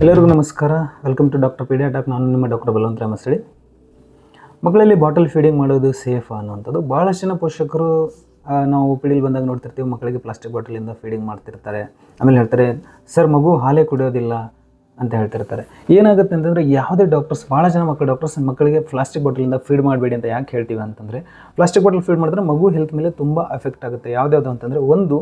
ಎಲ್ಲರಿಗೂ ನಮಸ್ಕಾರ. Welcome to doctor talk ನಾನು ನಿಮ್ಮ ಡಾಕ್ಟರ್ ಬಲವಂತ ಮಸಳಿ ಮಕ್ಕಳಲ್ಲಿ ಬಾಟಲ್ ಫೀಡಿಂಗ್ ಮಾಡೋದು ಸೇಫ್ ಅನ್ನುವಂಥದ್ದು. ಭಾಳಷ್ಟು ಜನ ಪೋಷಕರು ನಾವು ಪಿಡಿಲಿ ಬಂದಾಗ ನೋಡ್ತಿರ್ತೀವಿ, ಮಕ್ಕಳಿಗೆ ಪ್ಲಾಸ್ಟಿಕ್ ಬಾಟಲಿಂದ ಫೀಡಿಂಗ್ ಮಾಡ್ತಿರ್ತಾರೆ. ಆಮೇಲೆ ಹೇಳ್ತಾರೆ, ಸರ್, ಮಗು ಹಾಲೇ ಕುಡಿಯೋದಿಲ್ಲ ಅಂತ ಹೇಳ್ತಿರ್ತಾರೆ. ಏನಾಗುತ್ತೆ ಅಂತಂದರೆ, ಯಾವುದೇ ಡಾಕ್ಟರ್ಸ್ ಭಾಳ ಜನ ಮಕ್ಕಳು ಡಾಕ್ಟರ್ಸ್ ಮಕ್ಕಳಿಗೆ ಪ್ಲಾಸ್ಟಿಕ್ ಬಾಟಲಿಂದ ಫೀಡ್ ಮಾಡಬೇಡಿ ಅಂತ ಯಾಕೆ ಹೇಳ್ತೀವಿ ಅಂತಂದರೆ ಪ್ಲಾಸ್ಟಿಕ್ ಬಾಟಲ್ ಫೀಡ್ ಮಾಡಿದ್ರೆ ಮಗು ಹೆಲ್ತ್ ಮೇಲೆ ತುಂಬ ಎಫೆಕ್ಟ್ ಆಗುತ್ತೆ. ಯಾವುದ್ಯಾವುದು ಅಂತಂದರೆ, ಒಂದು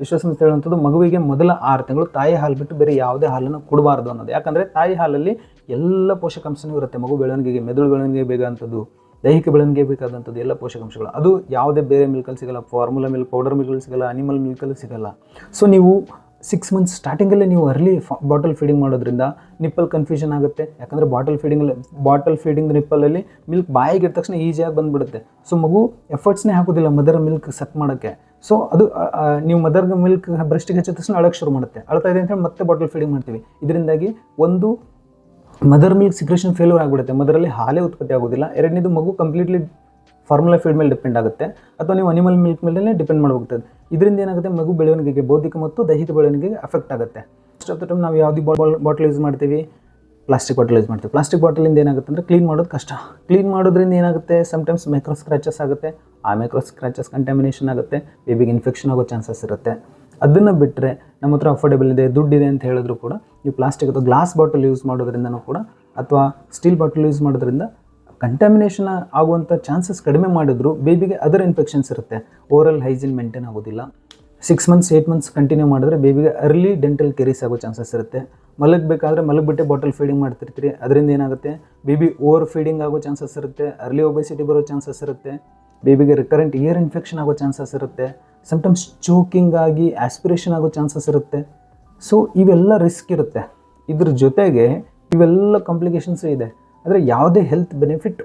ವಿಶ್ವಸಂಸ್ಥೆ ಹೇಳುವಂಥದ್ದು ಮಗುವಿಗೆ ಮೊದಲ ಆರು ತಿಂಗಳು ತಾಯಿ ಹಾಲು ಬಿಟ್ಟು ಬೇರೆ ಯಾವುದೇ ಹಾಲನ್ನು ಕೊಡಬಾರ್ದು ಅನ್ನೋದು. ಯಾಕಂದರೆ ತಾಯಿ ಹಾಲಲ್ಲಿ ಎಲ್ಲ ಪೋಷಕಾಂಶನೂ ಇರುತ್ತೆ. ಮಗು ಬೆಳವಣಿಗೆಗೆ, ಮೆದುಳು ಬೆಳವಣಿಗೆ ಬೇಕಾದಂಥದ್ದು, ದೈಹಿಕ ಬೆಳವಣಿಗೆ ಬೇಕಾದಂಥದ್ದು ಎಲ್ಲ ಪೋಷಕಾಂಶಗಳು. ಅದು ಯಾವುದೇ ಬೇರೆ ಮಿಲ್ಕಲ್ಲಿ ಸಿಗಲ್ಲ ಫಾರ್ಮುಲಾ ಮಿಲ್ಕ್ ಪೌಡರ್ ಮಿಲ್ಕಲ್ಲಿ ಸಿಗಲ್ಲ ಅನಿಮಲ್ ಮಿಲ್ಕಲ್ಲಿ ಸಿಗಲ್ಲ. ಸೊ ನೀವು ಸಿಕ್ಸ್ ಮಂತ್ಸ್ ಸ್ಟಾರ್ಟಿಂಗಲ್ಲೇ ನೀವು ಅರ್ಲಿ ಬಾಟಲ್ ಫೀಡಿಂಗ್ ಮಾಡೋದ್ರಿಂದ ನಿಪ್ಪಲ್ ಕನ್ಫ್ಯೂಷನ್ ಆಗುತ್ತೆ. ಯಾಕಂದರೆ ಬಾಟಲ್ ಫೀಡಿಂಗಲ್ಲಿ ಬಾಟಲ್ ಫೀಡಿಂಗ್ ನಿಪ್ಪಲಲ್ಲಿ ಮಿಲ್ಕ್ ಬಾಯಿಗೆ ತಕ್ಷಣ ಈಸಿಯಾಗಿ ಬಂದುಬಿಡುತ್ತೆ. ಸೊ ಮಗು ಎಫರ್ಟ್ಸ್ನೇ ಹಾಕೋದಿಲ್ಲ ಮದರ್ ಮಿಲ್ಕ್ ಸೆಟ್ ಮಾಡೋಕ್ಕೆ. ಸೊ ಅದು ನೀವು ಮದರ್ ಮಿಲ್ಕ್ ಬ್ರೆಸ್ಟಿಗೆ ಹಚ್ಚಿದ ತಕ್ಷಣ ಅಳಕ್ಕೆ ಶುರು ಮಾಡುತ್ತೆ. ಅಳ್ತಾ ಇದೆ ಅಂತ ಹೇಳಿ ಮತ್ತೆ ಬಾಟಲ್ ಫೀಡಿಂಗ್ ಮಾಡ್ತೀವಿ. ಇದರಿಂದಾಗಿ ಒಂದು ಮದರ್ ಮಿಲ್ಕ್ ಸಿಕ್ರೇಷನ್ ಫೇಲ್ಯೂರ್ ಆಗಿಬಿಡುತ್ತೆ. ಮದರಲ್ಲಿ ಹಾಲೇ ಉತ್ಪತ್ತಿ ಆಗೋದಿಲ್ಲ. ಎರಡನೇದು ಮಗು ಕಂಪ್ಲೀಟ್ಲಿ ಫಾರ್ಮುಲಾ ಫೀಡ್ ಮೇಲೆ ಡಿಪೆಂಡ್ ಆಗುತ್ತೆ. ಅಥವಾ ನೀವು ಅನಿಮಲ್ ಮಿಲ್ಕ್ ಮೇಲೆ ಡಿಪೆಂಡ್ ಮಾಡಬೇಕಾಗ್ತದೆ ಇದರಿಂದ ಏನಾಗುತ್ತೆ? ಮಗು ಬೆಳವಣಿಗೆಗೆ, ಬೌದ್ಧಿಕ ಮತ್ತು ದೈಹಿಕ ಬೆಳವಣಿಗೆಗೆ ಅಫೆಕ್ಟ್ ಆಗುತ್ತೆ. ಆಫ್ ದ ಟೈಮ್ ನಾವು ಯಾವುದೇ ಬಾಟಲ್ ಯೂಸ್ ಮಾಡ್ತೀವಿ? ಪ್ಲಾಸ್ಟಿಕ್ ಬಾಟಲ್ ಯೂಸ್ ಮಾಡ್ತೀವಿ. ಪ್ಲಾಸ್ಟಿಕ್ ಬಾಟಲಿಂದ ಏನಾಗುತ್ತೆ ಅಂದರೆ ಕ್ಲೀನ್ ಮಾಡೋದು ಕಷ್ಟ. ಕ್ಲೀನ್ ಮಾಡೋದ್ರಿಂದ ಏನಾಗುತ್ತೆ? ಸಮ್ಟೈಮ್ಸ್ ಮೈಕ್ರೋ ಸ್ಕ್ರ್ಯಾಚಸ್ ಆಗುತ್ತೆ. ಆ ಮೈಕ್ರೋ ಸ್ಕ್ರ್ಯಾಚಸ್ ಕಂಟಾಮಿನೇಷನ್ ಆಗುತ್ತೆ. ಬೇಬಿಗೆ ಇನ್ಫೆಕ್ಷನ್ ಆಗೋ ಚಾನ್ಸಸ್ ಇರುತ್ತೆ. ಅದನ್ನು ಬಿಟ್ಟರೆ ನಮ್ಮ ಹತ್ರ ಅಫೋರ್ಡೆಬಲ್ ಇದೆ, ದುಡ್ಡಿದೆ ಅಂತ ಹೇಳಿದ್ರು ಕೂಡ ನೀವು ಪ್ಲಾಸ್ಟಿಕ್ ಅಥವಾ ಗ್ಲಾಸ್ ಬಾಟಲ್ ಯೂಸ್ ಮಾಡೋದ್ರಿಂದನೂ ಕೂಡ ಅಥವಾ ಸ್ಟೀಲ್ ಬಾಟಲ್ ಯೂಸ್ ಮಾಡೋದ್ರಿಂದ ಕಂಟಾಮಿನೇಷನ್ ಆಗುವಂಥ ಚಾನ್ಸಸ್ ಕಡಿಮೆ ಮಾಡಿದ್ರು ಬೇಬಿಗೆ ಅದರ್ ಇನ್ಫೆಕ್ಷನ್ಸ್ ಇರುತ್ತೆ. ಓರಲ್ ಹೈಜೀನ್ ಮೇಂಟೈನ್ ಆಗೋದಿಲ್ಲ. Six months eight months continue ಮಾಡಿದ್ರೆ ಬೇಬಿಗೆ ಅರ್ಲಿ ಡೆಂಟಲ್ ಕೆರೀಸ್ ಆಗೋ ಚಾನ್ಸಸ್ ಇರುತ್ತೆ. ಮಲಗಬೇಕಾದ್ರೆ ಮಲಗಿಬಿಟ್ಟೆ ಬಾಟಲ್ ಫೀಡಿಂಗ್ ಮಾಡ್ತಿರ್ತೀರಿ. ಅದರಿಂದ ಏನಾಗುತ್ತೆ? ಬೇಬಿ ಓವರ್ ಫೀಡಿಂಗ್ ಆಗೋ ಚಾನ್ಸಸ್ ಇರುತ್ತೆ. ಅರ್ಲಿ ಒಬೆಸಿಟಿ ಬರೋ ಚಾನ್ಸಸ್ ಇರುತ್ತೆ. ಬೇಬಿಗೆ ರಿಕರೆಂಟ್ ಇಯರ್ ಇನ್ಫೆಕ್ಷನ್ ಆಗೋ ಚಾನ್ಸಸ್ ಇರುತ್ತೆ. ಸಮ್ಟೈಮ್ಸ್ ಚೋಕಿಂಗ್ ಆಗಿ ಆಸ್ಪಿರೇಷನ್ ಆಗೋ ಚಾನ್ಸಸ್ ಇರುತ್ತೆ. ಸೊ ಇವೆಲ್ಲ ರಿಸ್ಕ್ ಇರುತ್ತೆ. ಇದ್ರ ಜೊತೆಗೆ ಇವೆಲ್ಲ ಕಾಂಪ್ಲಿಕೇಶನ್ಸ್ ಇದೆ. ಆದರೆ ಯಾವುದೇ ಹೆಲ್ತ್ ಬೆನಿಫಿಟ್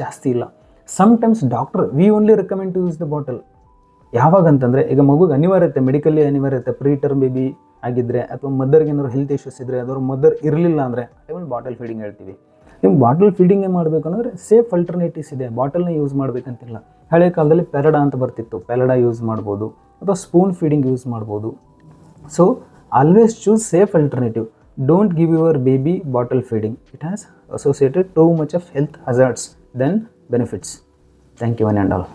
ಜಾಸ್ತಿ ಇಲ್ಲ. Sometimes doctor we only recommend to use the bottle ಯಾವಾಗ ಅಂತಂದರೆ ಈಗ ಮಗುಗೆ ಅನಿವಾರ್ಯತೆ ಮೆಡಿಕಲಿ ಅನಿವಾರ್ಯತೆ ಪ್ರೀ ಟರ್ಮ್ ಬೇಬಿ ಆಗಿದ್ದರೆ ಅಥವಾ ಮದರ್ಗೆ ಏನಾದ್ರು ಹೆಲ್ತ್ ಇಶ್ಯೂಸ್ ಇದ್ದರೆ ಅದರ ಮದರ್ ಇರಲಿಲ್ಲ ಅಂದರೆ ಟೈಮಲ್ಲಿ ಬಾಟಲ್ ಫೀಡಿಂಗ್ ಹೇಳ್ತೀವಿ. ನೀವು ಬಾಟಲ್ ಫೀಡಿಂಗ್ ಮಾಡಬೇಕು ಅಂದರೆ ಸೇಫ್ ಅಲ್ಟರ್ನೇಟಿವ್ಸ್ ಇದೆ. ಬಾಟಲ್ನ ಯೂಸ್ ಮಾಡಬೇಕಂತಿಲ್ಲ. ಹಳೆ ಕಾಲದಲ್ಲಿ ಪೆರಡಾ ಅಂತ ಬರ್ತಿತ್ತು. ಪೆರಡ ಯೂಸ್ ಮಾಡ್ಬೋದು. ಅಥವಾ ಸ್ಪೂನ್ ಫೀಡಿಂಗ್ ಯೂಸ್ ಮಾಡ್ಬೋದು. So always choose safe alternative don't give your baby bottle feeding it has associated too much of health hazards then benefits thank you one and all